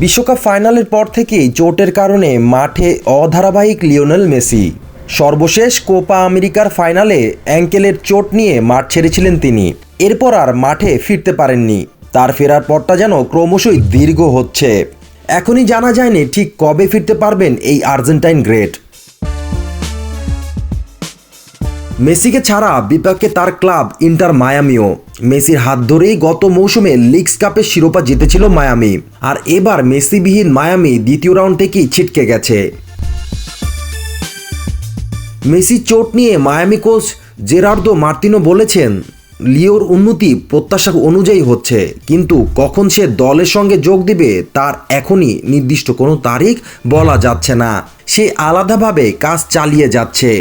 বিশ্বকাপ ফাইনালের পর থেকেই চোটের কারণে মাঠে অধারাবাহিক লিওনেল মেসি। সর্বশেষ কোপা আমেরিকার ফাইনালে অ্যাঙ্কেলের চোট নিয়ে মাঠ ছেড়েছিলেন তিনি। এরপর আর মাঠে ফিরতে পারেননি। তার ফেরার পরটা যেন ক্রমশই দীর্ঘ হচ্ছে। এখনই জানা যায়নি ঠিক কবে ফিরতে পারবেন এই আর্জেন্টাইন গ্রেট। মেসিকে ছাড়া বিপাকে তার ক্লাব ইন্টার মায়ামিও। মেসির হাত ধরেই গত মৌসুমে লিগস কাপের শিরোপা জিতেছিল মায়ামি। আর এবার মেসিবিহীন মায়ামি দ্বিতীয় রাউন্ড থেকেই ছিটকে গেছে। মেসি চোট নিয়ে মায়ামি কোচ জেরার্দো মার্তিনো বলেছেন, লিওর উন্নতি প্রত্যাশা অনুযায়ী হচ্ছে, কিন্তু কখন সে দলের সঙ্গে যোগ দিবে তার এখনই নির্দিষ্ট কোনো তারিখ বলা যাচ্ছে না। সে আলাদাভাবে কাজ চালিয়ে যাচ্ছে।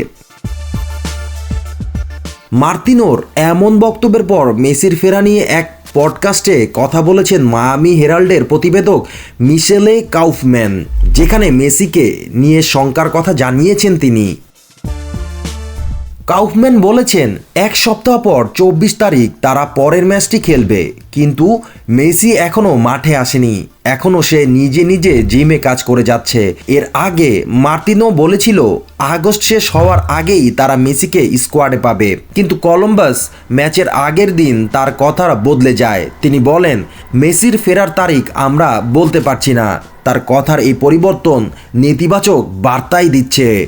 মার্তিনোর এমন বক্তব্যের পর মেসির ফেরা নিয়ে এক পডকাস্টে কথা বলেছেন মায়ামি হেরাল্ডের প্রতিবেদক মিশেলে কাউফম্যান, যেখানে মেসিকে নিয়ে শঙ্কার কথা জানিয়েছেন তিনি। কাউফম্যান বলেছেন, এক সপ্তাহ পর চব্বিশ তারিখ তারা পরের ম্যাচটি খেলবে। কিন্তু মেসি এখনও মাঠে আসেনি। এখনও সে নিজে নিজে জিমে কাজ করে যাচ্ছে। এর আগে মার্তিনো বলেছিল, আগস্ট শেষ হওয়ার আগেই তারা মেসিকে স্কোয়াডে পাবে। কিন্তু কলম্বাস ম্যাচের আগের দিন তার কথা বদলে যায়। তিনি বলেন, মেসির ফেরার তারিখ আমরা বলতে পারছি না। তার কথার এই পরিবর্তন নেতিবাচক বার্তাই দিচ্ছে।